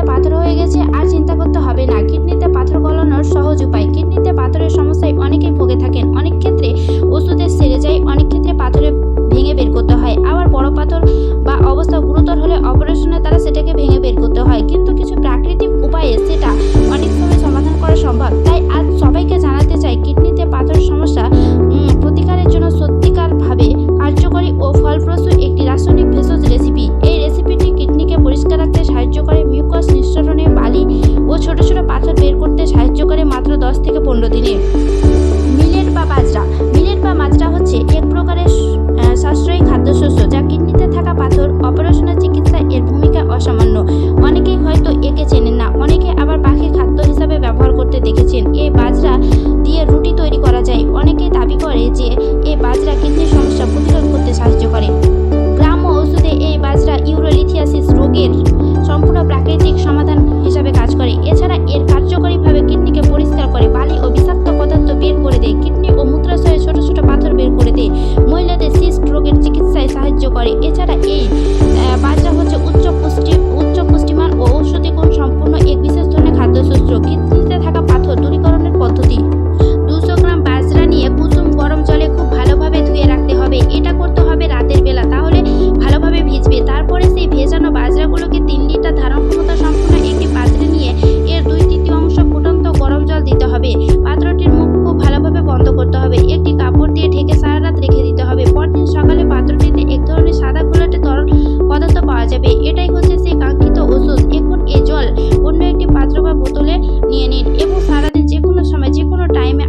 কিডনিতে পাথর হয়ে গেছে আর চিন্তা করতে হবে না। কিডনিতে পাথর গলানোর সহজ উপায় ছোট পাথর বের করতে সাহায্য করে মাত্র দশ থেকে পনেরো দিনে। মিলেট বা বাজরা what it is. কোনো টাইমে